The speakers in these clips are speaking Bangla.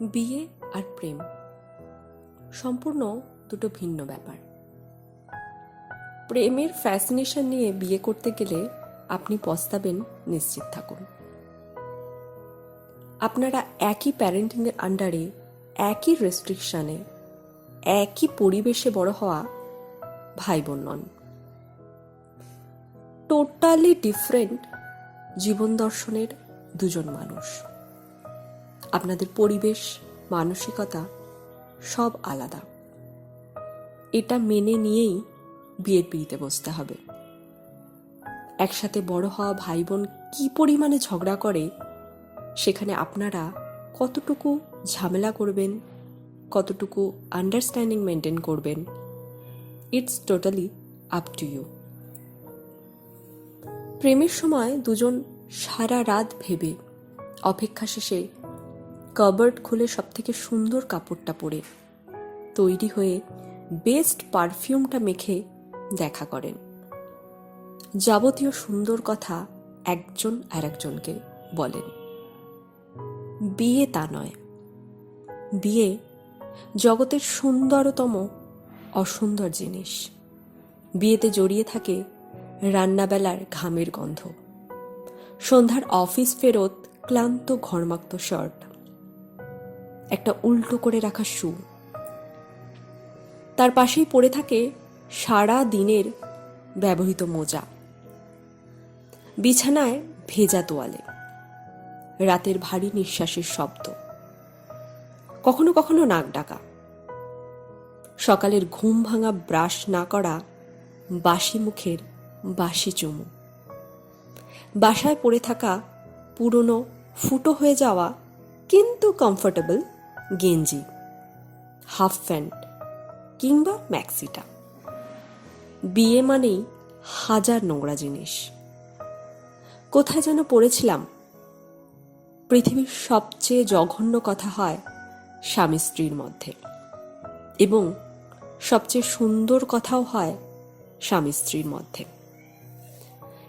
বিয়ে আর প্রেম। সম্পূর্ণ দুটো ভিন্ন ব্যাপার। প্রেমের ফ্যাসিনেশন নিয়ে বিয়ে করতে গেলে আপনি পস্তাবেন নিশ্চিত থাকুন। আপনারা একই প্যারেন্টিংয়ের আন্ডারে একই রেস্ট্রিকশনে একই পরিবেশে বড় হওয়া ভাই বোন নন। টোটালি ডিফারেন্ট জীবন দর্শনের দুজন মানুষ। আপনাদের পরিবেশ, মানসিকতা সব আলাদা। এটা মেনে নিয়েই বিয়ের পিড়িতে বসতে হবে। একসাথে বড় হওয়া ভাই বোন কি পরিমাণে ঝগড়া করে, সেখানে আপনারা কতটুকু ঝামেলা করবেন, কতটুকু আন্ডারস্ট্যান্ডিং মেনটেন করবেন it's totally up to you প্রেমের সময় দুজন সারা রাত ভেবে, অপেক্ষা শেষে কাবার্ড খুলে সব থেকে সুন্দর কাপড়টা পরে তৈরি হয়ে বেস্ট পারফিউমটা মেখে দেখা করেন। যাবতীয় সুন্দর কথা একজন আর একজনকে বলেন। বিয়ে তা নয়। বিয়ে জগতের সুন্দরতম অসুন্দর জিনিস। বিয়েতে জড়িয়ে থাকে রান্নাবেলার ঘামের গন্ধ। সন্ধ্যার অফিস ফেরত ক্লান্ত ঘর্মাক্ত শার্ট। একটা উল্টো করে রাখা শু। তার পাশেই পড়ে থাকে সারা দিনের ব্যবহৃত মোজা। বিছানায় ভেজা তোয়ালে। রাতের ভারী নিঃশ্বাসের শব্দ। কখনো কখনো নাক ডাকা। সকালের ঘুম ভাঙা ব্রাশ না করা বাসি মুখের বাসি চুমু। বাসায় পড়ে থাকা পুরনো, ফুটো হয়ে যাওয়া কিন্তু কমফোর্টেবল গেঞ্জি, হাফ প্যান্ট কিংবা ম্যাক্সিটা। বিয়ে মানেই হাজার নোংরা জিনিস। কোথায় যেন পড়েছিলাম। পৃথিবীর সবচেয়ে জঘন্য কথা হয় স্বামী স্ত্রীর মধ্যে এবং সবচেয়ে সুন্দর কথাও হয় স্বামী স্ত্রীর মধ্যে।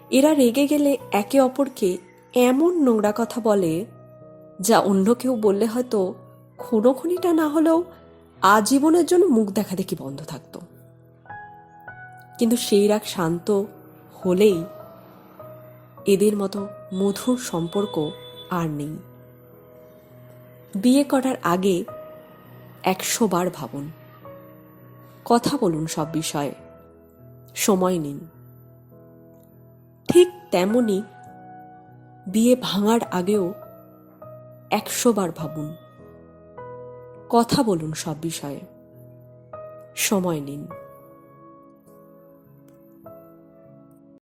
এরা রেগে গেলে একে অপরকে এমন নোংরা কথা বলে যা অন্য কেউ বললে হয়তো খুনোখুনিটা না হলেও আজীবনের জন্য মুখ দেখা দেখি বন্ধ থাকতো। কিন্তু সেই রাগ শান্ত হলেই এদের মতো মধুর সম্পর্ক আর নেই। বিয়ে করার আগে একশো বার ভাবুন। কথা বলুন সব বিষয়ে। সময় নিন। ঠিক তেমনি বিয়ে ভাঙার আগেও একশো বার ভাবুন। কথা বলুন সব বিষয়ে। সময় নিন।